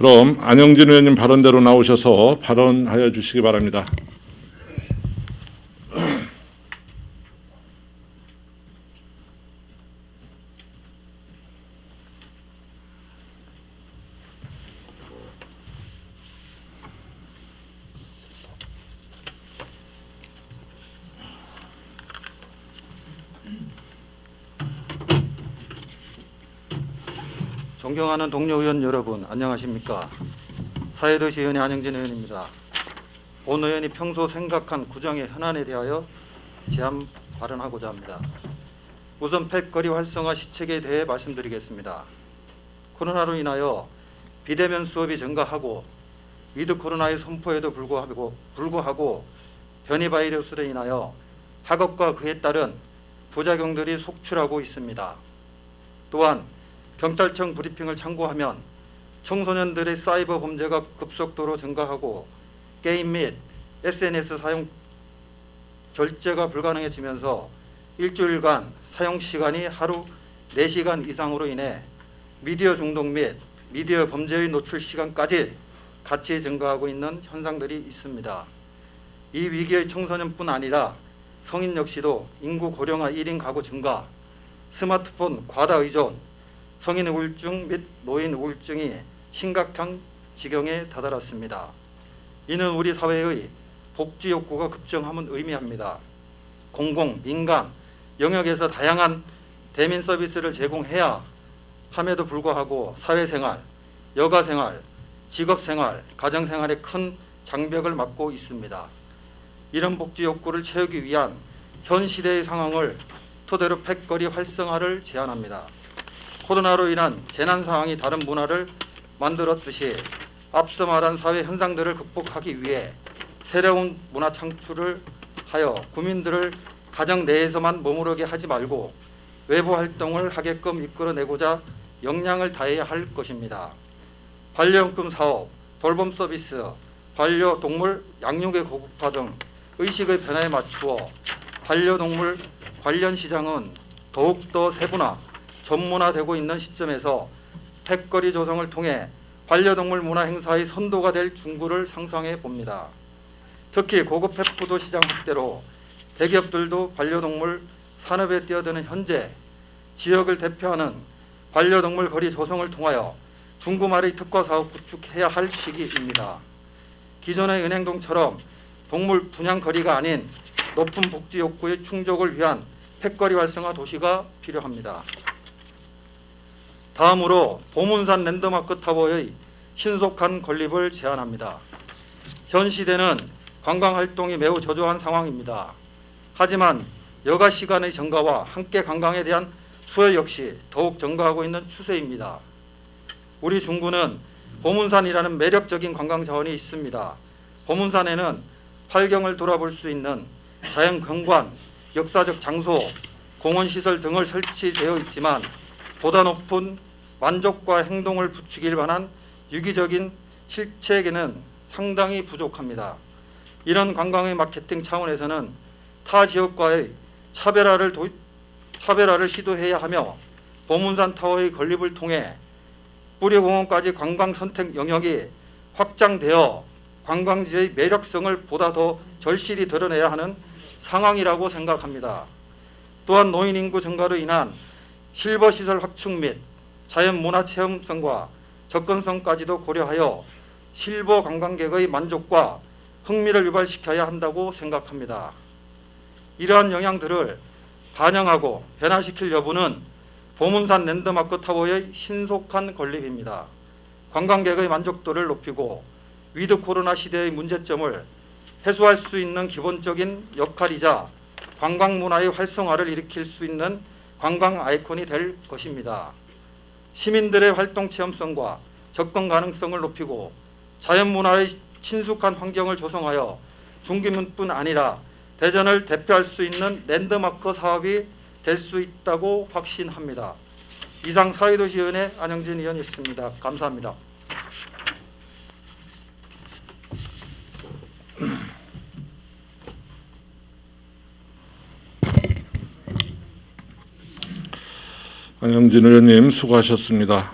그럼 안영진 의원님 발언대로 나오셔서 발언하여 주시기 바랍니다. 존경하는 동료 의원 여러분 안녕하십니까? 사회도시 의원의 안영진 의원입니다. 본 의원이 평소 생각한 구정의 현안에 대하여 제안 발언하고자 합니다. 우선 팩거리 활성화 시책에 대해 말씀드리겠습니다. 코로나로 인하여 비대면 수업이 증가하고 위드 코로나의 선포에도 불구하고, 불구하고 변이 바이러스로 인하여 학업과 그에 따른 부작용들이 속출하고 있습니다. 또한 경찰청 브리핑을 참고하면 청소년들의 사이버 범죄가 급속도로 증가하고 게임 및 SNS 사용 절제가 불가능해지면서 일주일간 사용 시간이 하루 4시간 이상으로 인해 미디어 중독 및 미디어 범죄의 노출 시간까지 같이 증가하고 있는 현상들이 있습니다. 이 위기의 청소년뿐 아니라 성인 역시도 인구 고령화 1인 가구 증가, 스마트폰 과다 의존, 성인 우울증 및 노인 우울증이 심각한 지경에 다다랐습니다. 이는 우리 사회의 복지 욕구가 급증함은 의미합니다. 공공, 민간 영역에서 다양한 대민 서비스를 제공해야 함에도 불구하고 사회생활, 여가생활, 직업생활, 가정생활에 큰 장벽을 맞고 있습니다. 이런 복지 욕구를 채우기 위한 현 시대의 상황을 토대로 팩거리 활성화를 제안합니다. 코로나로 인한 재난 상황이 다른 문화를 만들었듯이 앞서 말한 사회 현상들을 극복하기 위해 새로운 문화 창출을 하여 국민들을 가정 내에서만 머무르게 하지 말고 외부 활동을 하게끔 이끌어내고자 역량을 다해야 할 것입니다. 반려용품 사업, 돌봄 서비스, 반려동물 양육의 고급화 등 의식의 변화에 맞추어 반려동물 관련 시장은 더욱더 세분화, 전문화되고 있는 시점에서 팩거리 조성을 통해 반려동물 문화 행사의 선도가 될 중구를 상상해 봅니다. 특히 고급 펫푸드 시장 확대로 대기업들도 반려동물 산업에 뛰어드는 현재 지역을 대표하는 반려동물 거리 조성을 통하여 중구마리 특화 사업 구축해야 할 시기입니다. 기존의 은행동처럼 동물 분양 거리가 아닌 높은 복지 욕구의 충족을 위한 팩거리 활성화 도시가 필요합니다. 다음으로 보문산 랜드마크 타워의 신속한 건립을 제안합니다. 현 시대는 관광 활동이 매우 저조한 상황입니다. 하지만 여가 시간의 증가와 함께 관광에 대한 수요 역시 더욱 증가하고 있는 추세입니다. 우리 중구는 보문산이라는 매력적인 관광 자원이 있습니다. 보문산에는 활경을 돌아볼 수 있는 자연 경관, 역사적 장소, 공원 시설 등을 설치되어 있지만 보다 높은 만족과 행동을 부추길 만한 유기적인 실체계는 상당히 부족합니다. 이런 관광의 마케팅 차원에서는 타 지역과의 차별화를 도, 차별화를 시도해야 하며 보문산 타워의 건립을 통해 뿌리공원까지 관광 선택 영역이 확장되어 관광지의 매력성을 보다 더 절실히 드러내야 하는 상황이라고 생각합니다. 또한 노인 인구 증가로 인한 실버 시설 확충 및 자연 문화 체험성과 접근성까지도 고려하여 실버 관광객의 만족과 흥미를 유발시켜야 한다고 생각합니다. 이러한 영향들을 반영하고 변화시킬 여부는 보문산 랜드마크 타워의 신속한 건립입니다. 관광객의 만족도를 높이고 위드 코로나 시대의 문제점을 해소할 수 있는 기본적인 역할이자 관광 문화의 활성화를 일으킬 수 있는 관광 아이콘이 될 것입니다. 시민들의 활동 체험성과 접근 가능성을 높이고 자연 문화의 친숙한 환경을 조성하여 중기문뿐 아니라 대전을 대표할 수 있는 랜드마크 사업이 될 수 있다고 확신합니다. 이상 사회도시위원회 안영진 의원이었습니다. 감사합니다. 안영진 의원님 수고하셨습니다.